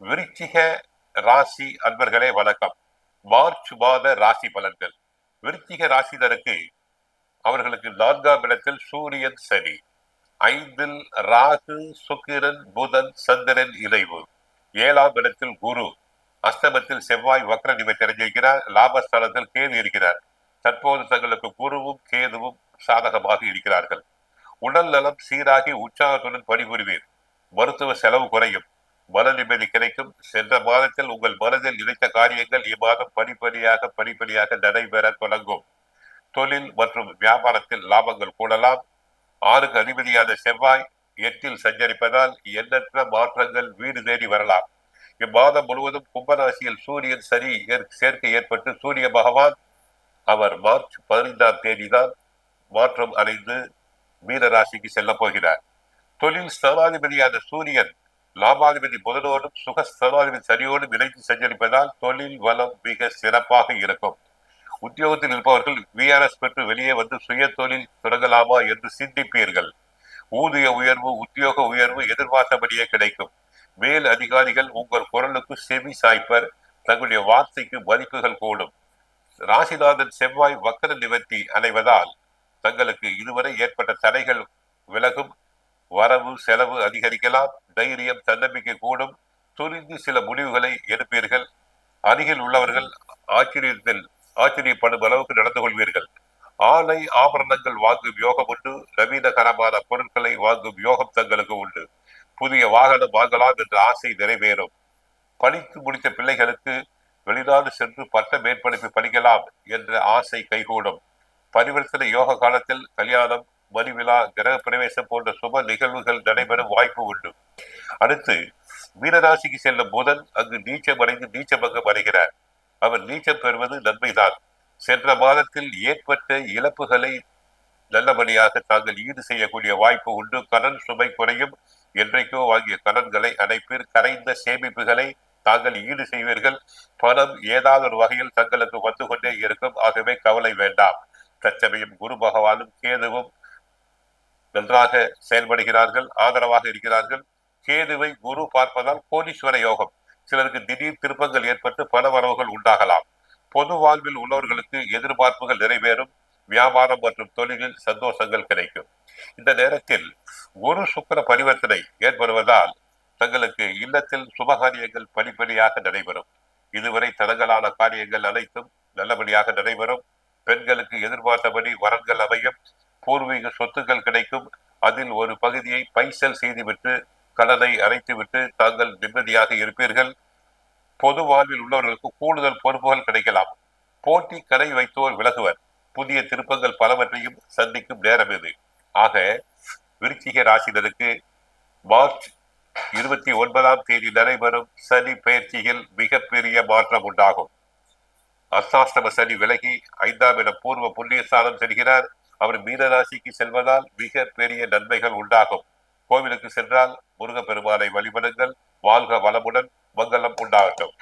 விருச்சிக ராசி அன்பர்களே வணக்கம். மார்ச் மாத ராசி பலன்கள். விருச்சிக ராசிதருக்கு அவர்களுக்கு நான்காம் இடத்தில் சூரியன் சனி. ஐந்தில் ராகு சுக்கிரன் புதன் சந்திரன் இணைவு. ஏழாம் இடத்தில் குரு. அஷ்டமத்தில் செவ்வாய் வக்ர நிமித்தி தெரிஞ்சிருக்கிறார். லாபஸ்தானத்தில் கேது இருக்கிறார். தற்போது தங்களுக்கு குருவும் கேதுவும் சாதகமாக இருக்கிறார்கள். உடல் நலம் சீராகி உற்சாகத்துடன் பணிபுரிவீர். மருத்துவ செலவு குறையும். மன நிம்மதி கிடைக்கும். சென்ற மாதத்தில் உங்கள் மனதில் நினைத்த காரியங்கள் இம்மாதம் படிப்படியாக படிப்படியாக நடைபெற தொடங்கும். தொழில் மற்றும் வியாபாரத்தில் லாபங்கள் கூடலாம். ஆறுக்கு அதிபதியான செவ்வாய் எட்டில் சஞ்சரிப்பதால் எண்ணற்ற மாற்றங்கள் வீடு தேடி வரலாம். இம்மாதம் முழுவதும் கும்பராசியில் சூரியன் சரி சேர்க்கை ஏற்பட்டு சூரிய பகவான் அவர் மார்ச் பதினைந்தாம் தேதிதான் மாற்றம் அடைந்து மீனராசிக்கு செல்ல போகிறார். தொழில் ஸ்தானாதிபதியான சூரியன் லாபாதிபதி புதனோடும் சுக ஸ்தானாதிபதி சனியோடும் இணைத்து சஞ்சரிப்பதால் தொழில் வளம் மிக சிறப்பாக இருக்கும். உத்தியோகத்தில் இருப்பவர்கள் விஆர்எஸ் பெற்று வெளியே வந்து சுய தொழில் தொடங்கலாமா என்று சிந்திப்பீர்கள். ஊதிய உயர்வு உத்தியோக உயர்வு எதிர்பார்த்தபடியே கிடைக்கும். மேல் அதிகாரிகள் உங்கள் குரலுக்கு செவி சாய்ப்பர் தங்களுடைய வார்த்தைக்கு மதிப்புகள் கூடும். ராசிநாதன் செவ்வாய் வக்கர நிவர்த்தி அடைவதால் தங்களுக்கு இதுவரை ஏற்பட்ட தடைகள் விலகும். வரவு செலவு அதிகரிக்கலாம். தைரியம் தன்னம்பிக்கை கூடும். துரிந்து சில முடிவுகளை எடுப்பீர்கள். அருகில் உள்ளவர்கள் ஆச்சரியத்தில் ஆச்சரியப்படும் அளவுக்கு நடந்து கொள்வீர்கள். ஆலை ஆபரணங்கள் வாங்கும் யோகம் உண்டு. நவீனகரமான பொருட்களை வாங்கும் யோகம் தங்களுக்கு உண்டு. புதிய வாகனம் வாங்கலாம் என்ற ஆசை நிறைவேறும். படித்து முடித்த பிள்ளைகளுக்கு வெளிநாடு சென்று பட்ட மேற்படிப்பு படிக்கலாம் என்ற ஆசை கைகூடும். பரிவர்த்தனை யோக காலத்தில் கல்யாணம் மணிவிழா கிரக பிரவேசம் போன்ற சுப நிகழ்வுகள் நடைபெறும் வாய்ப்பு உண்டு. அடுத்து மீனராசிக்கு செல்லும் புதன் அங்கு நீச்சம் அடைந்து நீச்சபங்கம் அடைகிறார். அவர் நீச்சம் பெறுவது நன்மைதான். சென்ற மாதத்தில் ஏற்பட்ட இழப்புகளை நல்லபடியாக தாங்கள் ஈடு செய்யக்கூடிய வாய்ப்பு உண்டு. கடன் சுமை குறையும். என்றைக்கோ வாங்கிய கடன்களை அடைப்பீர் கரைந்த சேமிப்புகளை தாங்கள் ஈடு செய்வீர்கள். பணம் ஏதாவது ஒரு வகையில் தங்களுக்கு வந்து கொண்டே இருக்கும். ஆகவே கவலை வேண்டாம். தற்சமயம் குரு பகவானும் கேதுவும் நன்றாக செயல்படுகிறார்கள் ஆதரவாக இருக்கிறார்கள். கேதுவை குரு பார்ப்பதால் கோடீஸ்வர யோகம். சிலருக்கு திடீர் திருப்பங்கள் ஏற்பட்டு பல வரவுகள் உண்டாகலாம். பொது வாழ்வில் உள்ளவர்களுக்கு எதிர்பார்ப்புகள் நிறைவேறும். வியாபாரம் மற்றும் தொழிலில் சந்தோஷங்கள் கிடைக்கும். இந்த நேரத்தில் குரு சுக்கர பரிவர்த்தனை ஏற்படுவதால் தங்களுக்கு இல்லத்தில் சுபகாரியங்கள் படிப்படியாக நடைபெறும். இதுவரை தடங்களான காரியங்கள் அனைத்தும் நல்லபடியாக நடைபெறும். பெண்களுக்கு எதிர்பார்த்தபடி வரன்கள் அமையும். பூர்வீக சொத்துக்கள் கிடைக்கும். அதில் ஒரு பகுதியை பைசல் செய்துவிட்டு கடனை அரைத்துவிட்டு தாங்கள் நிம்மதியாக இருப்பீர்கள். பொது வாழ்வில் உள்ளவர்களுக்கு கூடுதல் பொறுப்புகள் கிடைக்கலாம். போட்டி கடை வைத்தோர் விலகுவர். புதிய திருப்பங்கள் பலவற்றையும் சந்திக்கும் நேரம் இது. ஆக விருச்சிக ராசினருக்கு மார்ச் இருபத்தி ஒன்பதாம் தேதி நடைபெறும் சனி பயிற்சியில் மிகப்பெரிய மாற்றம் உண்டாகும். அர்த்தாஷ்டம சனி விலகி ஐந்தாம் இடம் பூர்வ புண்ணியஸ்தானம் செல்கிறார். அவர் மீனராசிக்கு செல்வதால் மிக பெரிய நன்மைகள் உண்டாகும். கோவிலுக்கு சென்றால் முருகப்பெருமானை வழிபடுங்கள். வாழ்க வளமுடன் மங்களம் உண்டாகட்டும்.